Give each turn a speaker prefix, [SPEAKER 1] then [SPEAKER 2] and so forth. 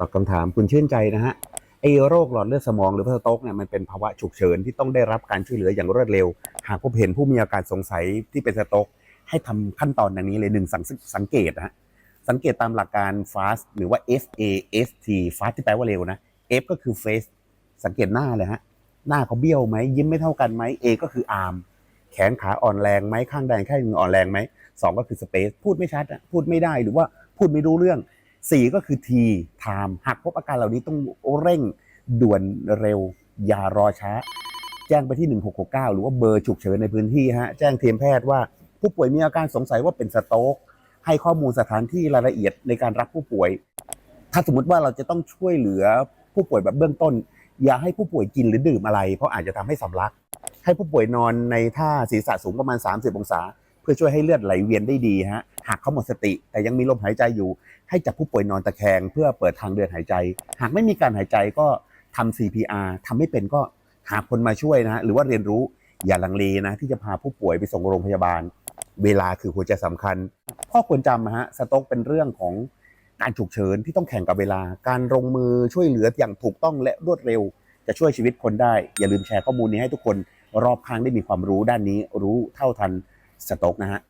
[SPEAKER 1] ตอบคำถามคุณชื่นใจนะฮะไอ้โรคหลอดเลือดสมองหรือว่าสโตรกเนี่ยมันเป็นภาวะฉุกเฉินที่ต้องได้รับการช่วยเหลืออย่างรวดเร็ว หากพบเห็นผู้มีอาการสงสัยที่เป็นสโตรกให้ทำขั้นตอนดังนี้เลยหนึ่งสังสังเกตนะฮะสังเกตตามหลักการ FAST หรือว่า F A S T FAST ที่แปลว่าเร็วนะ F ก็คือ face สังเกตหน้าเลยฮะหน้าเขาเบี้ยวไหมยิ้มไม่เท่ากันไหม A ก็คือ arm แขนขาอ่อนแรงไหมข้างใดข้างหนึ่งอ่อนแรงไหมสองก็คือ space พูดไม่ชัดพูดไม่ได้หรือว่าพูดไม่รู้เรื่อง สี่ก็คือ T time หากพบอาการเหล่านี้ต้องเร่งด่วนเร็ว อย่ารอช้า แจ้งไปที่ 1669 หรือว่าเบอร์ฉุกเฉินในพื้นที่ฮะแจ้งทีมแพทย์ว่าผู้ป่วยมีอาการสงสัยว่าเป็นสโตรกให้ข้อมูลสถานที่รายละเอียดในการรับผู้ป่วย ถ้าสมมติว่าเราจะต้องช่วยเหลือผู้ป่วยแบบเบื้องต้น อย่าให้ผู้ป่วยกินหรือดื่มอะไร เพราะอาจจะทำให้สำลัก ให้ผู้ป่วยนอนในท่าศีรษะสูงประมาณ 30 องศา เพื่อช่วยให้เลือดไหลเวียนได้ดีฮะ หากเขาหมดสติ แต่ยังมีลมหายใจอยู่ ให้จับผู้ป่วยนอนตะแคง เพื่อเปิดทางเดินหายใจ หากไม่มีการหายใจก็ทำ CPR ทำไม่เป็นก็หาคนมาช่วยนะฮะหรือว่าเรียนรู้อย่าลังเลนะ ที่จะพาผู้ป่วยไปส่งโรงพยาบาล เวลาคือหัวใจสำคัญข้อควรจำนะฮะสโต๊กเป็นเรื่องของการฉุกเฉินที่ต้องแข่งกับเวลา การลงมือช่วยเหลืออย่างถูกต้องและรวดเร็ว จะช่วยชีวิตคนได้ อย่าลืมแชร์ข้อมูลนี้ให้ทุกคนรอบข้างได้มีความรู้ด้านนี้รู้เท่าทันสโต๊กนะฮะ